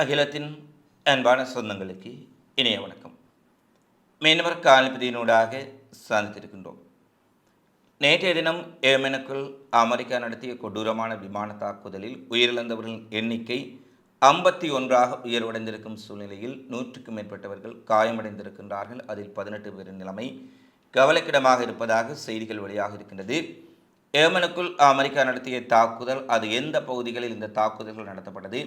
அகிலத்தின் அன்பான சொந்தங்களுக்கு இணைய வணக்கம். மீனவர் காலிப்பதியினூடாக சந்தித்திருக்கின்றோம். நேற்றைய தினம் ஏமனுக்குள் அமெரிக்கா நடத்திய கொடூரமான விமான தாக்குதலில் உயிரிழந்தவர்களின் எண்ணிக்கை ஐம்பத்தி ஒன்றாக உயர்வடைந்திருக்கும் சூழ்நிலையில் நூற்றுக்கும் மேற்பட்டவர்கள் காயமடைந்திருக்கின்றார்கள். அதில் பதினெட்டு பேரின் நிலைமை கவலைக்கிடமாக இருப்பதாக செய்திகள் வெளியாக இருக்கின்றது. ஏமனுக்குள் அமெரிக்கா நடத்திய தாக்குதல் அது எந்த பகுதிகளில் இந்த தாக்குதல்கள் நடத்தப்பட்டது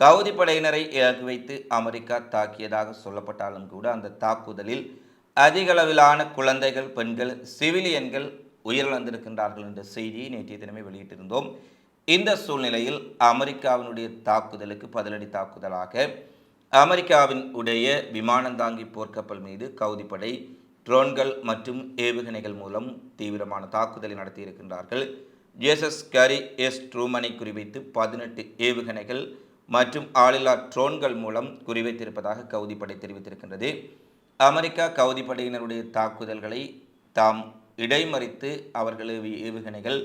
கவுதி படையினரை இலக்கு வைத்து அமெரிக்கா தாக்கியதாக சொல்லப்பட்டாலும் கூட அந்த தாக்குதலில் அதிக அளவிலான குழந்தைகள் பெண்கள் சிவிலியன்கள் உயிரிழந்திருக்கின்றார்கள் என்ற செய்தியை நேற்றைய தினமே வெளியிட்டிருந்தோம். இந்த சூழ்நிலையில் அமெரிக்காவினுடைய தாக்குதலுக்கு பதிலடி தாக்குதலாக அமெரிக்காவின் உடைய விமானந்தாங்கி போர்க்கப்பல் மீது கவுதிப்படை ட்ரோன்கள் மற்றும் ஏவுகணைகள் மூலம் தீவிரமான தாக்குதலை நடத்தியிருக்கின்றார்கள். ஜேசஸ் கரி எஸ். ட்ரூமனை குறிவைத்து பதினெட்டு ஏவுகணைகள் மற்றும் ஆளில்லா ட்ரோன்கள் மூலம் குறிவைத்திருப்பதாக கவுதிப்படை தெரிவித்திருக்கின்றது. அமெரிக்கா கவுதிப்படையினருடைய தாக்குதல்களை தாம் இடைமறித்து அவர்களது ஏவுகணைகள்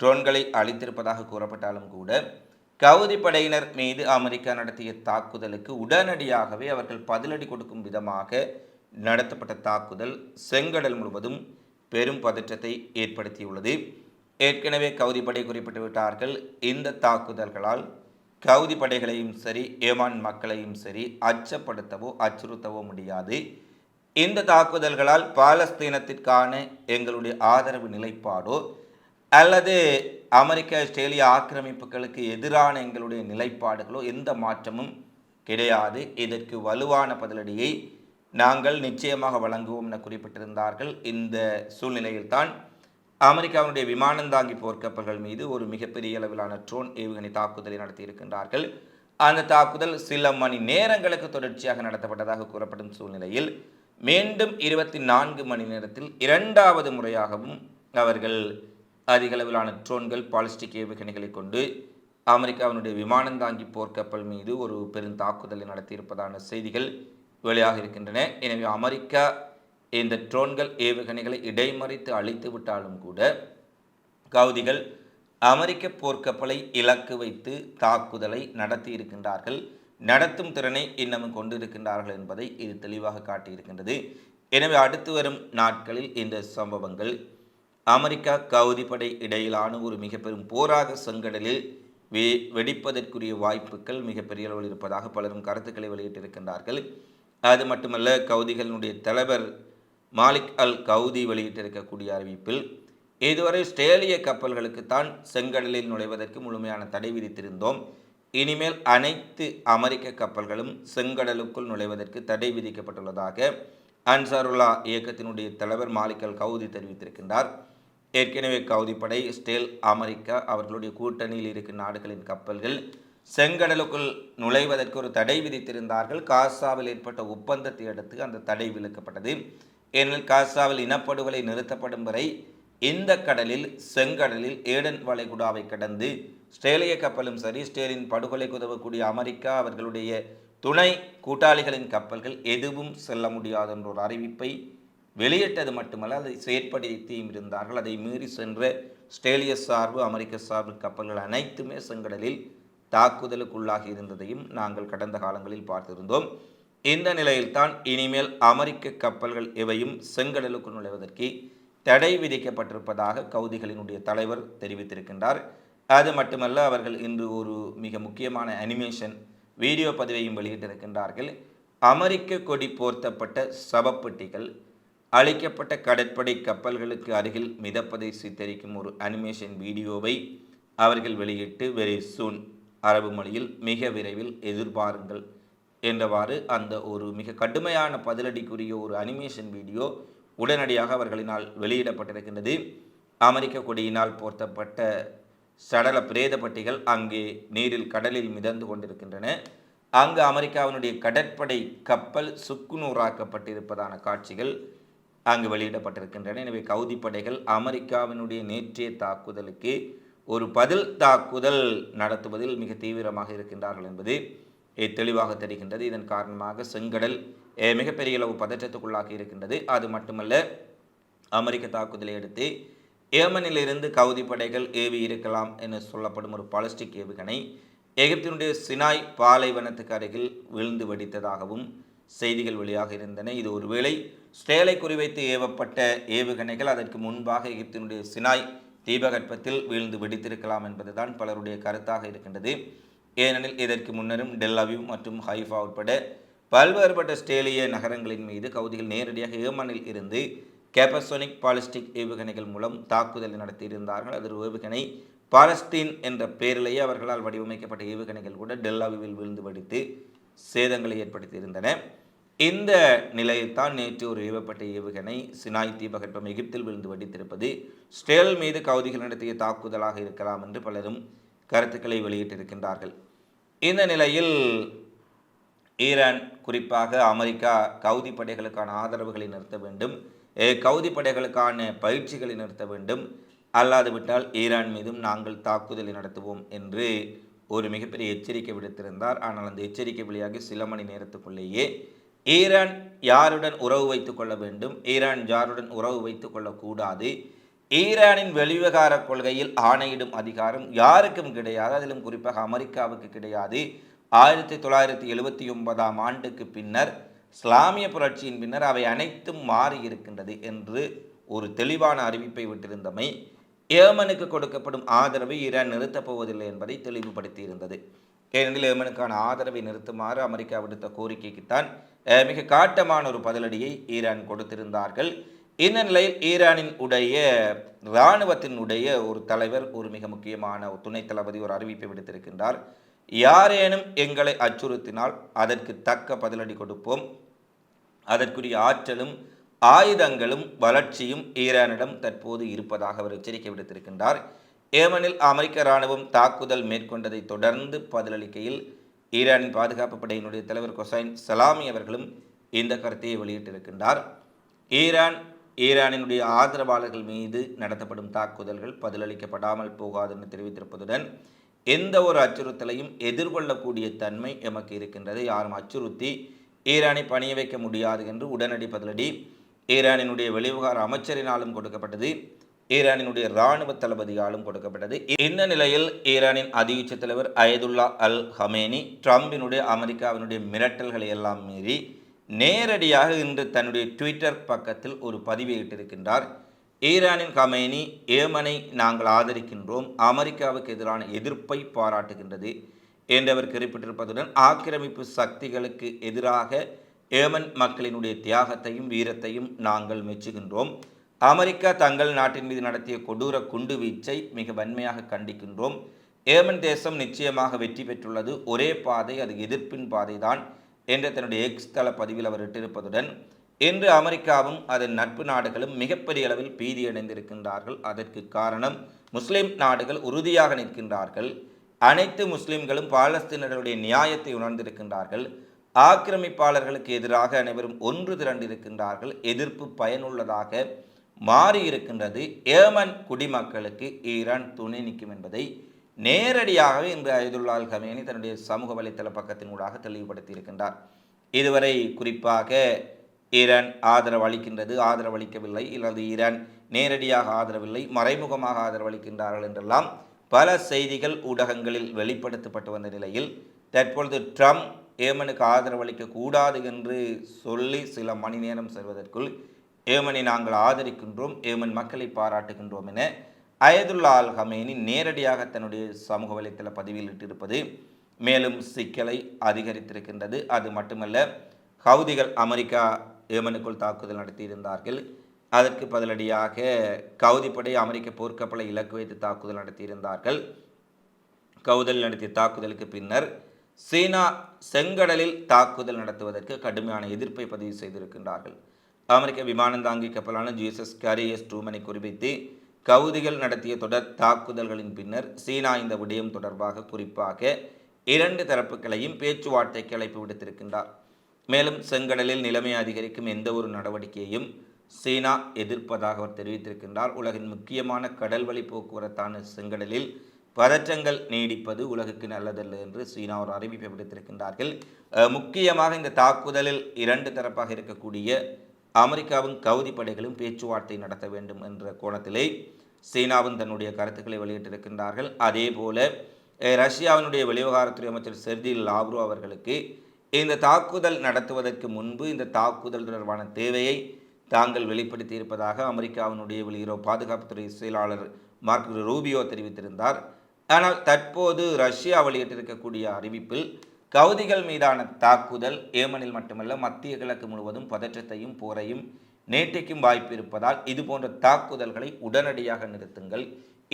ட்ரோன்களை அளித்திருப்பதாக கூறப்பட்டாலும் கூட கவுதி படையினர் மீது அமெரிக்கா நடத்திய தாக்குதலுக்கு உடனடியாகவே அவர்கள் பதிலடி கொடுக்கும் விதமாக நடத்தப்பட்ட தாக்குதல் செங்கடல் முழுவதும் பெரும் பதற்றத்தை ஏற்படுத்தியுள்ளது. ஏற்கனவே கவுதி படை குறிப்பிட்டு விட்டார்கள் இந்த தாக்குதல்களால் கவுதி படைகளையும் சரி ஏமான் மக்களையும் சரி அச்சப்படுத்தவோ அச்சுறுத்தவோ முடியாது. இந்த தாக்குதல்களால் பாலஸ்தீனத்திற்கான எங்களுடைய ஆதரவு நிலைப்பாடோ அல்லது அமெரிக்க ஆஸ்திரேலிய ஆக்கிரமிப்புகளுக்கு எதிரான எங்களுடைய நிலைப்பாடுகளோ எந்த மாற்றமும் கிடையாது. இதற்கு வலுவான பதிலடியை நாங்கள் நிச்சயமாக வழங்குவோம் என குறிப்பிட்டிருந்தார்கள். இந்த சூழ்நிலையில்தான் அமெரிக்காவினுடைய விமானந்தாங்கி போர்க்கப்பல்கள் மீது ஒரு மிகப்பெரிய அளவிலான ட்ரோன் ஏவுகணை தாக்குதலை நடத்தியிருக்கின்றார்கள் அந்த தாக்குதல் சில மணி நேரங்களுக்கு தொடர்ச்சியாக நடத்தப்பட்டதாக கூறப்படும் சூழ்நிலையில் மீண்டும் இருபத்தி நான்கு மணி நேரத்தில் இரண்டாவது முறையாகவும் அவர்கள் அதிக அளவிலான ட்ரோன்கள் பாலிஸ்டிக் ஏவுகணைகளை கொண்டு அமெரிக்காவினுடைய விமானந்தாங்கி போர்க்கப்பல் மீது ஒரு பெரும் தாக்குதலை நடத்தியிருப்பதான செய்திகள் வெளியாக இருக்கின்றன. எனவே அமெரிக்கா இந்த ட்ரோன்கள் ஏவுகணைகளை இடைமறித்து அழித்து விட்டாலும் கூட கவுதிகள் அமெரிக்க போர்க்கப்பலை இலக்கு வைத்து தாக்குதலை நடத்தி இருக்கின்றார்கள். நடத்தும் திறனை இன்னமும் கொண்டிருக்கின்றார்கள் என்பதை இது தெளிவாக காட்டியிருக்கின்றது. எனவே அடுத்து வரும் நாட்களில் இந்த சம்பவங்கள். அமெரிக்கா கவுதி படை இடையிலான ஒரு மிக பெரும் போராக செங்கடலில் வெ வெடிப்பதற்குரிய வாய்ப்புகள் மிகப்பெரிய அளவில் இருப்பதாக பலரும் கருத்துக்களை வெளியிட்டிருக்கின்றார்கள். அது மட்டுமல்ல கவுதிகளினுடைய தலைவர் மாலிக் அல் கவுதி வெளியிட்டிருக்கக்கூடிய அறிவிப்பில் இதுவரை ஸ்டேலிய கப்பல்களுக்குத்தான் செங்கடலில் நுழைவதற்கு முழுமையான தடை விதித்திருந்தோம். இனிமேல் அனைத்து அமெரிக்க கப்பல்களும் செங்கடலுக்குள் நுழைவதற்கு தடை விதிக்கப்பட்டுள்ளதாக அன்சாருல்லா இயக்கத்தினுடைய தலைவர் மாலிக் அல் கவுதி தெரிவித்திருக்கின்றார். ஏற்கனவே கவுதி படை ஸ்டேல் அமெரிக்கா அவர்களுடைய கூட்டணியில் இருக்கும் நாடுகளின் கப்பல்கள் செங்கடலுக்குள் நுழைவதற்கு ஒரு தடை விதித்திருந்தார்கள். காசாவில் ஏற்பட்ட ஒப்பந்தத்தை அடுத்து அந்த தடை விலக்கப்பட்டது ஏனெனில் காசாவில் இனப்படுகொலை நிறுத்தப்படும் வரை இந்த கடலில் செங்கடலில் ஏடன் வளைகுடாவை கடந்து ஸ்ட்ரேலிய கப்பலும் சரி ஸ்டேலின் படுகொலைக்கு உதவக்கூடிய அமெரிக்கா அவர்களுடைய துணை கூட்டாளிகளின் கப்பல்கள் எதுவும் செல்ல முடியாது என்ற ஒரு அறிவிப்பை வெளியிட்டது மட்டுமல்ல அதை செயற்படுத்தியும் இருந்தார்கள். அதை மீறி சென்ற ஸ்ட்ரேலிய சார்பு அமெரிக்க சார்பு கப்பல்கள் அனைத்துமே செங்கடலில் தாக்குதலுக்குள்ளாகி இருந்ததையும் நாங்கள் கடந்த காலங்களில் பார்த்திருந்தோம். இந்த நிலையில்தான் இனிமேல் அமெரிக்க கப்பல்கள் எவையும் செங்கடலுக்குள் நுழைவதற்கு தடை விதிக்கப்பட்டிருப்பதாக கவுதிகளினுடைய தலைவர் தெரிவித்திருக்கின்றார். அது மட்டுமல்ல அவர்கள் இன்று ஒரு மிக முக்கியமான அனிமேஷன் வீடியோ பதிவையும் வெளியிட்டிருக்கின்றார்கள். அமெரிக்க கொடி போர்த்தப்பட்ட சவப்பெட்டிகள் அழிக்கப்பட்ட கடற்படை கப்பல்களுக்கு அருகில் மிதப்பதை சித்தரிக்கும் ஒரு அனிமேஷன் வீடியோவை அவர்கள் வெளியிட்டு வெரி சூன் அரபு மொழியில் மிக விரைவில் எதிர்பாருங்கள் என்றவாறு அந்த ஒரு மிக கடுமையான பதிலடிக்குரிய ஒரு அனிமேஷன் வீடியோ உடனடியாக அவர்களினால் வெளியிடப்பட்டிருக்கின்றது. அமெரிக்க கொடியினால் போர்த்தப்பட்ட சடல பிரேத பட்டிகள் அங்கே நீரில் கடலில் மிதந்து கொண்டிருக்கின்றன. அங்கு அமெரிக்காவினுடைய கடற்படை கப்பல் சுக்குநூறாக்கப்பட்டிருப்பதான காட்சிகள் அங்கு வெளியிடப்பட்டிருக்கின்றன. எனவே கவுதி படைகள் அமெரிக்காவினுடைய நேற்றைய தாக்குதலுக்கு ஒரு பதில் தாக்குதல் நடத்துவதில் மிக தீவிரமாக இருக்கின்றார்கள் என்பது தெளிவாக தெரிகின்றது. இதன் காரணமாக செங்கடல் மிகப்பெரிய அளவு பதற்றத்துக்குள்ளாகி இருக்கின்றது. அது மட்டுமல்ல அமெரிக்க தாக்குதலை அடுத்து ஏமனிலிருந்து கவுதி படைகள் ஏவி இருக்கலாம் என சொல்லப்படும் ஒரு பாலிஸ்டிக் ஏவுகணை எகிப்தினுடைய சினாய் பாலைவனத்துக்கு அருகில் விழுந்து வெடித்ததாகவும் செய்திகள் வெளியாக இருந்தன. இது ஒருவேளை ஸ்டேலை குறிவைத்து ஏவப்பட்ட ஏவுகணைகள் அதற்கு முன்பாக எகிப்தினுடைய சினாய் தீபகற்பத்தில் வீழ்ந்து வெடித்திருக்கலாம் என்பதுதான் பலருடைய கருத்தாக இருக்கின்றது. ஏனெனில் இதற்கு முன்னரும் டெல்லாவியூ மற்றும் ஹைஃபா உட்பட பல்வேறுபட்ட ஸ்டேலிய நகரங்களின் மீது கவுதிகள் நேரடியாக ஏமனில் இருந்து கேபசோனிக் பாலிஸ்டிக் ஏவுகணைகள் மூலம் தாக்குதல் நடத்தியிருந்தார்கள். அது ஏவுகணை. பாலஸ்தீன் என்ற பெயரிலேயே அவர்களால் வடிவமைக்கப்பட்ட ஏவுகணைகள் கூட டெல்லாவிவில் விழுந்து வெடித்து சேதங்களை ஏற்படுத்தியிருந்தன. இந்த நிலையில்தான் நேற்று ஒரு ஏவப்பட்ட ஏவுகணை சினாய் தீபகற்பம் எகிப்தில் விழுந்து வெடித்திருப்பது. ஸ்டேல் மீது கவுதிகள் நடத்திய தாக்குதலாக இருக்கலாம் என்று பலரும் கருத்துக்களை வெளியிட்டிருக்கின்றார்கள். இந்த நிலையில் ஈரான் குறிப்பாக அமெரிக்கா கவுதி படைகளுக்கான ஆதரவுகளை நிறுத்த வேண்டும். கவுதி படைகளுக்கான பயிற்சிகளை நிறுத்த வேண்டும். அல்லாது விட்டால் ஈரான் மீதும் நாங்கள் தாக்குதலை நடத்துவோம் என்று ஒரு மிகப்பெரிய எச்சரிக்கை விடுத்திருந்தார். ஆனால் அந்த எச்சரிக்கை வழியாக சில மணி நேரத்துக்குள்ளேயே ஈரான் யாருடன் உறவு வைத்துக் கொள்ள வேண்டும்? ஈரான் யாருடன் உறவு வைத்துக் கொள்ளக்கூடாது? ஈரானின் வெளிவிவகார கொள்கையில் ஆணையிடும் அதிகாரம் யாருக்கும் கிடையாது. அதிலும் குறிப்பாக அமெரிக்காவுக்கு கிடையாது. ஆயிரத்தி தொள்ளாயிரத்தி எழுபத்தி ஒன்பதாம் ஆண்டுக்கு பின்னர் இஸ்லாமிய புரட்சியின் பின்னர் அவை அனைத்தும் மாறி இருக்கின்றது என்று ஒரு தெளிவான அறிவிப்பை விட்டிருந்தமை ஏமனுக்கு கொடுக்கப்படும் ஆதரவை ஈரான் நிறுத்தப் போவதில்லை என்பதை தெளிவுபடுத்தியிருந்தது. ஏனெனில் ஏமனுக்கான ஆதரவை நிறுத்துமாறு அமெரிக்கா விடுத்த கோரிக்கைக்குத்தான் மிக காட்டமான ஒரு பதிலடியை ஈரான் கொடுத்திருந்தார்கள். இந்த நிலையில் ஈரானின் உடைய இராணுவத்தினுடைய ஒரு தலைவர் ஒரு மிக முக்கியமான ஒரு துணைத் தளபதி ஒரு அறிவிப்பை விடுத்திருக்கின்றார். யாரேனும் எங்களை அச்சுறுத்தினால் அதற்கு தக்க பதிலடி கொடுப்போம். அதற்குரிய ஆற்றலும் ஆயுதங்களும் வளர்ச்சியும் ஈரானிடம் தற்போது இருப்பதாக அவர் எச்சரிக்கை விடுத்திருக்கின்றார். ஏமனில் அமெரிக்க இராணுவம் தாக்குதல் மேற்கொண்டதை தொடர்ந்து பதிலளிக்கையில் ஈரானின் பாதுகாப்பு படையினுடைய தலைவர் கொசைன் சலாமி அவர்களும் இந்த கருத்தையை வெளியிட்டிருக்கின்றார். ஈரான் ஈரானினுடைய ஆதரவாளர்கள் மீது நடத்தப்படும் தாக்குதல்கள் பதிலளிக்கப்படாமல் போகாது என்று தெரிவித்திருப்பதுடன் எந்த ஒரு அச்சுறுத்தலையும் எதிர்கொள்ளக்கூடிய தன்மை எமக்கு இருக்கின்றது. யாரும் அச்சுறுத்தி ஈரானை பணிய வைக்க முடியாது என்று உடனடி பதிலடி ஈரானினுடைய வெளிவிவகார அமைச்சரினாலும் கொடுக்கப்பட்டது ஈரானினுடைய இராணுவ தளபதியாலும் கொடுக்கப்பட்டது. இந்த நிலையில் ஈரானின் அதியுச்ச தலைவர் அயதுல்லா அல் ஹமேனி ட்ரம்பினுடைய அமெரிக்காவினுடைய மிரட்டல்களை எல்லாம் மீறி நேரடியாக இன்று தன்னுடைய ட்விட்டர் பக்கத்தில் ஒரு பதிவை இட்டிருக்கின்றார். ஈரானின் கமேனி ஏமனை நாங்கள் ஆதரிக்கின்றோம். அமெரிக்காவுக்கு எதிரான எதிர்ப்பை பாராட்டுகின்றது என்றவர் குறிப்பிட்டிருப்பதுடன் ஆக்கிரமிப்பு சக்திகளுக்கு எதிராக ஏமன் மக்களினுடைய தியாகத்தையும் வீரத்தையும் நாங்கள் மெச்சுகின்றோம். அமெரிக்கா தங்கள் நாட்டின் மீது நடத்திய கொடூர குண்டு வீச்சை மிக வன்மையாக கண்டிக்கின்றோம். ஏமன் தேசம் நிச்சயமாக வெற்றி பெற்றுள்ளது. ஒரே பாதை அது எதிர்ப்பின் பாதைதான். என்ற தன்னுடைய எக்ஸ் தள பதிவில் அவர் இட்டிருப்பதுடன் இன்று அமெரிக்காவும் அதன் நட்பு நாடுகளும் மிகப்பெரிய அளவில் பீதியடைந்திருக்கின்றார்கள் அதற்கு காரணம் முஸ்லிம் நாடுகள் உறுதியாக நிற்கின்றார்கள். அனைத்து முஸ்லிம்களும் பாலஸ்தீனர்களுடைய நியாயத்தை உணர்ந்திருக்கின்றார்கள். ஆக்கிரமிப்பாளர்களுக்கு எதிராக அனைவரும் ஒன்று திரண்டிருக்கின்றார்கள். எதிர்ப்பு பயனுள்ளதாக மாறியிருக்கின்றது. ஏமன் குடிமக்களுக்கு ஈரான் துணை நிற்கும் என்பதை நேரடியாகவே இன்று அயதுல்லால் கமேனி தன்னுடைய சமூக வலைத்தள பக்கத்தின் ஊடாக தெளிவுபடுத்தி இருக்கின்றார் இதுவரை குறிப்பாக ஈரான் ஆதரவு அளிக்கின்றது ஆதரவு அளிக்கவில்லை அல்லது ஈரான் நேரடியாக ஆதரவில்லை மறைமுகமாக ஆதரவு அளிக்கின்றார்கள் என்றெல்லாம் பல செய்திகள் ஊடகங்களில் வெளிப்படுத்தப்பட்டு வந்த நிலையில் தற்பொழுது ட்ரம்ப் ஏமனுக்கு ஆதரவு அளிக்கக்கூடாது என்று சொல்லி சில மணி நேரம் செல்வதற்குள் ஏமனை நாங்கள் ஆதரிக்கின்றோம் ஏமன் மக்களை பாராட்டுகின்றோம் என அயதுல்லா அல் ஹமேனி நேரடியாக தன்னுடைய சமூக வலைத்தள பதிவிலிட்டிருப்பது மேலும் சிக்கலை அதிகரித்திருக்கின்றது. அது மட்டுமல்ல ஹவுதிகள் அமெரிக்கா ஏமனுக்குள் தாக்குதல் நடத்தியிருந்தார்கள். அதற்கு பதிலடியாக கவுதிப்படை அமெரிக்க போர்க்கப்பலை இலக்கு வைத்து தாக்குதல் நடத்தியிருந்தார்கள். கவுதல் நடத்திய தாக்குதலுக்கு பின்னர் சீனா செங்கடலில் தாக்குதல் நடத்துவதற்கு கடுமையான எதிர்ப்பை பதிவு செய்திருக்கின்றார்கள். அமெரிக்க விமானந்தாங்கி கப்பலான ஜிஎஸ்எஸ் கரியஸ் டூமனை குறிப்பித்து கவுதிகள் நடத்திய தொடர் தாக்குதல்களின் பின்னர் சீனா இந்த விடயம் தொடர்பாக குறிப்பாக இரண்டு தரப்புகளையும் பேச்சுவார்த்தைக்கு அழைப்பு விடுத்திருக்கின்றார். மேலும் செங்கடலில் நிலைமை அதிகரிக்கும் எந்த ஒரு நடவடிக்கையையும் சீனா எதிர்ப்பதாக அவர் தெரிவித்திருக்கின்றார். உலகின் முக்கியமான கடல்வழி போக்குவரத்தான செங்கடலில் பதற்றங்கள் நீடிப்பது உலகுக்கு நல்லதல்ல என்று சீனா ஒரு அறிவிப்பை விடுத்திருக்கின்றார்கள். முக்கியமாக இந்த தாக்குதலில் இரண்டு தரப்பாக இருக்கக்கூடிய அமெரிக்காவும் கவுதி படைகளும் பேச்சுவார்த்தை நடத்த வேண்டும் என்ற கோணத்திலே சீனாவும் தன்னுடைய கருத்துக்களை வெளியிட்டிருக்கின்றார்கள். அதே போல ரஷ்யாவினுடைய வெளிவிவகாரத்துறை அமைச்சர் செர்ஜி லாவ்ரோ அவர்களுக்கு இந்த தாக்குதல் நடத்துவதற்கு முன்பு இந்த தாக்குதல் தொடர்பான தேவையை தாங்கள் வெளிப்படுத்தி இருப்பதாக அமெரிக்காவினுடைய வெளியுறவு பாதுகாப்புத்துறை செயலாளர் மார்க் ரூபியோ தெரிவித்திருந்தார். ஆனால் தற்போது ரஷ்யா வெளியிட்டிருக்கக்கூடிய அறிவிப்பில் கவுதிகள் மீதான தாக்குதல் ஏமனில் மட்டுமல்ல மத்திய கிழக்கு முழுவதும் பதற்றத்தையும் போரையும் நேற்றைக்கும் வாய்ப்பு இருப்பதால் இது போன்ற தாக்குதல்களை உடனடியாக நிறுத்துங்கள்.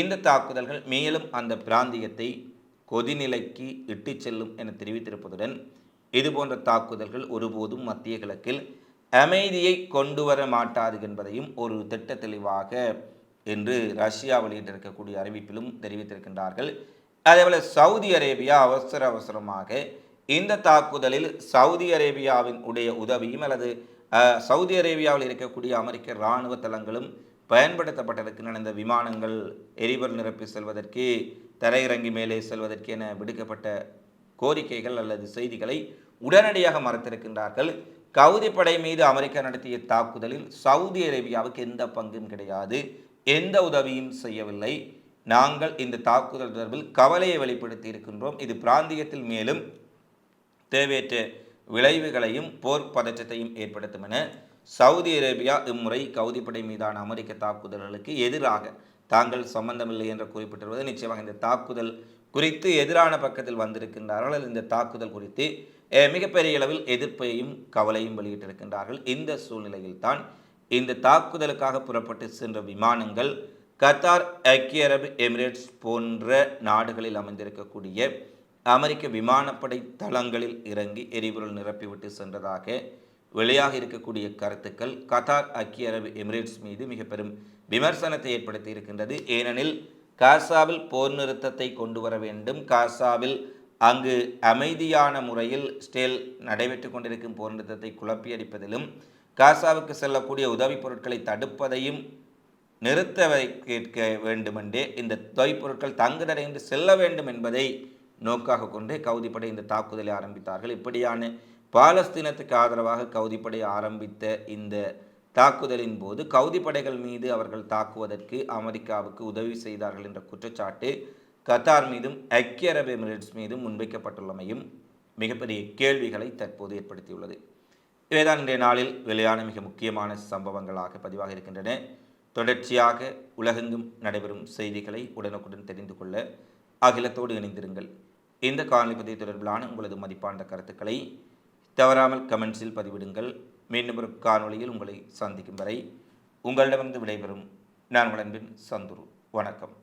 இந்த தாக்குதல்கள் மேலும் அந்த பிராந்தியத்தை கொதிநிலைக்கு இட்டு செல்லும் என தெரிவித்திருப்பதுடன் இதுபோன்ற தாக்குதல்கள் ஒருபோதும் மத்திய கிழக்கில் அமைதியை கொண்டு வர மாட்டாது என்பதையும் ஒரு திட்ட தெளிவாக என்று ரஷ்யா வெளியிட்டிருக்கக்கூடிய அறிவிப்பிலும் தெரிவித்திருக்கின்றார்கள். அதேபோல் சவுதி அரேபியா அவசர அவசரமாக இந்த தாக்குதலில் சவுதி அரேபியாவின் உடைய உதவியும் அல்லது சவுதி அரேபியாவில் இருக்கக்கூடிய அமெரிக்க இராணுவ தளங்களும் பயன்படுத்தப்பட்டிருக்கின்றன இந்த விமானங்கள் எரிபொருள் நிரப்பி செல்வதற்கு தரையிறங்கி மேலே செல்வதற்கு என விடுக்கப்பட்ட கோரிக்கைகள் அல்லது செய்திகளை உடனடியாக மறுத்திருக்கின்றார்கள். கவுதி படை மீது அமெரிக்கா நடத்திய தாக்குதலில் சவுதி அரேபியாவுக்கு எந்த பங்கும் கிடையாது. எந்த உதவியும் செய்யவில்லை. நாங்கள் இந்த தாக்குதல் தொடர்பில் கவலையை வெளிப்படுத்தி இருக்கின்றோம். இது பிராந்தியத்தில் மேலும் தேவையற்ற விளைவுகளையும் போர் பதற்றத்தையும் ஏற்படுத்தும் என சவுதி அரேபியா இம்முறை கவுதிப்படை மீதான அமெரிக்க தாக்குதல்களுக்கு எதிராக தாங்கள் சம்பந்தமில்லை என்று குறிப்பிட்டிருப்பது நிச்சயமாக இந்த தாக்குதல் குறித்து எதிரான பக்கத்தில் வந்திருக்கின்றார்கள். இந்த தாக்குதல் குறித்து மிகப்பெரிய அளவில் எதிர்ப்பையும் கவலையும் வெளியிட்டிருக்கின்றார்கள். இந்த சூழ்நிலையில் தான் இந்த தாக்குதலுக்காக புறப்பட்டு சென்ற விமானங்கள் கத்தார் ஐக்கிய அரபு எமிரேட்ஸ் போன்ற நாடுகளில் அமைந்திருக்கக்கூடிய அமெரிக்க விமானப்படை தளங்களில் இறங்கி எரிபொருள் நிரப்பிவிட்டு சென்றதாக வெளியாக இருக்கக்கூடிய கருத்துக்கள் கத்தார் ஐக்கிய அரபு எமிரேட்ஸ் மீது மிக பெரும் விமர்சனத்தை ஏற்படுத்தி இருக்கின்றது. ஏனெனில் காசாவில் போர் நிறுத்தத்தை கொண்டு வர வேண்டும். காசாவில் அங்கு அமைதியான முறையில் ஸ்டேல் நடைபெற்று கொண்டிருக்கும் போர் நிறுத்தத்தை குழப்பியடிப்பதிலும் காசாவுக்கு செல்லக்கூடிய உதவிப் பொருட்களை தடுப்பதையும் நிறுத்த வைக்க கேட்க வேண்டுமென்றே இந்த தொய்ப் பொருட்கள் தங்குதடைந்து செல்ல வேண்டும் என்பதை நோக்காக கொண்டே கவுதிப்படை இந்த தாக்குதலை ஆரம்பித்தார்கள். இப்படியான பாலஸ்தீனத்துக்கு ஆதரவாக கவுதிப்படை ஆரம்பித்த இந்த தாக்குதலின் போது கவுதிப்படைகள் மீது அவர்கள் தாக்குவதற்கு அமெரிக்காவுக்கு உதவி செய்தார்கள் என்ற குற்றச்சாட்டு கத்தார் மீதும் ஐக்கிய அரபு எமிரேட்ஸ் மீதும் முன்வைக்கப்பட்டுள்ளமையும் மிகப்பெரிய கேள்விகளை தற்போது ஏற்படுத்தியுள்ளது. இவைதான் இன்றைய நாளில் வெளியான மிக முக்கியமான சம்பவங்களாக பதிவாக இருக்கின்றன. தொடர்ச்சியாக உலகெங்கும் நடைபெறும் செய்திகளை உடனுக்குடன் தெரிந்து கொள்ள அகிலத்தோடு இணைந்திருங்கள். இந்த காணொலி பதிவு தொடர்பிலான உங்களது மதிப்பான கருத்துக்களை தவறாமல் கமெண்ட்ஸில் பதிவிடுங்கள். மீண்டும் ஒரு காணொளியில் உங்களை சந்திக்கும் வரை உங்களிடமிருந்து விடைபெறும் நான் உங்கள் சந்துரு. வணக்கம்.